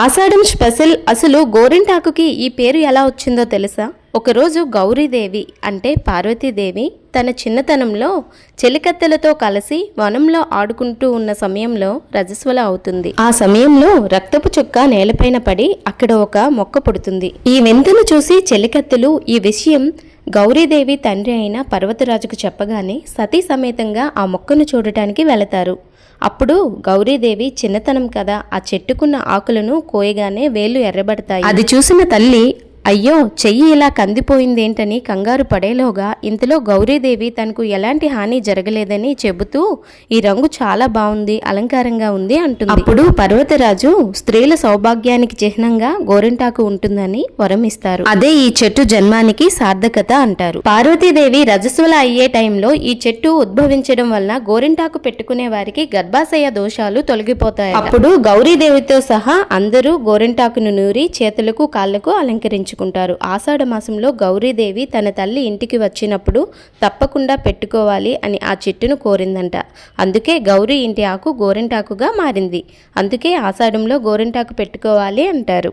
ఆషాఢం special అసలు గోరింటాకుకి ఈ పేరు ఎలా వచ్చిందో తెలుసా? ఒకరోజు గౌరీదేవి అంటే పార్వతీదేవి తన చిన్నతనంలో చెలికత్తెలతో కలిసి వనంలో ఆడుకుంటూ ఉన్న సమయంలో రజస్వల అవుతుంది. ఆ సమయంలో రక్తపు చుక్క నేలపైన పడి అక్కడ ఒక మొక్క పుడుతుంది. ఈ వింతను చూసి చెలికత్తెలు ఈ విషయం గౌరీదేవి తండ్రి అయిన పర్వతరాజుకు చెప్పగానే సతీ సమేతంగా ఆ మొక్కను చూడటానికి వెళతారు. అప్పుడు గౌరీదేవి చిన్నతనం కదా ఆ చెట్టుకున్న ఆకులను కోయగానే వేలు ఎర్రబడతాయి. అది చూసిన తల్లి అయ్యో చెయ్యి ఇలా కందిపోయిందేంటని కంగారు పడేలోగా ఇంతలో గౌరీదేవి తనకు ఎలాంటి హాని జరగలేదని చెబుతూ ఈ రంగు చాలా బాగుంది అలంకారంగా ఉంది అంటుంది. అప్పుడు పర్వతరాజు స్త్రీల సౌభాగ్యానికి చిహ్నంగా గోరింటాకు ఉంటుందని వరం ఇస్తారు అదే ఈ చెట్టు జన్మానికి సార్థకత అంటారు. పార్వతీదేవి రజస్వల అయ్యే టైంలో ఈ చెట్టు ఉద్భవించడం వల్ల గోరింటాకు పెట్టుకునే వారికి గర్భాశయ దోషాలు తొలగిపోతాయి అప్పుడు గౌరీదేవితో సహా అందరూ గోరింటాకును నూరి చేతులకు కాళ్ళకు అలంకరించుకుంటారు ఆషాఢ మాసంలో గౌరీదేవి తన తల్లి ఇంటికి వచ్చినప్పుడు తప్పకుండా పెట్టుకోవాలి అని ఆ చెట్టును కోరిందంట. అందుకే గౌరీ ఇంటి ఆకు గోరింటాకుగా మారింది. అందుకే ఆషాఢంలో గోరింటాకు పెట్టుకోవాలి అంటారు.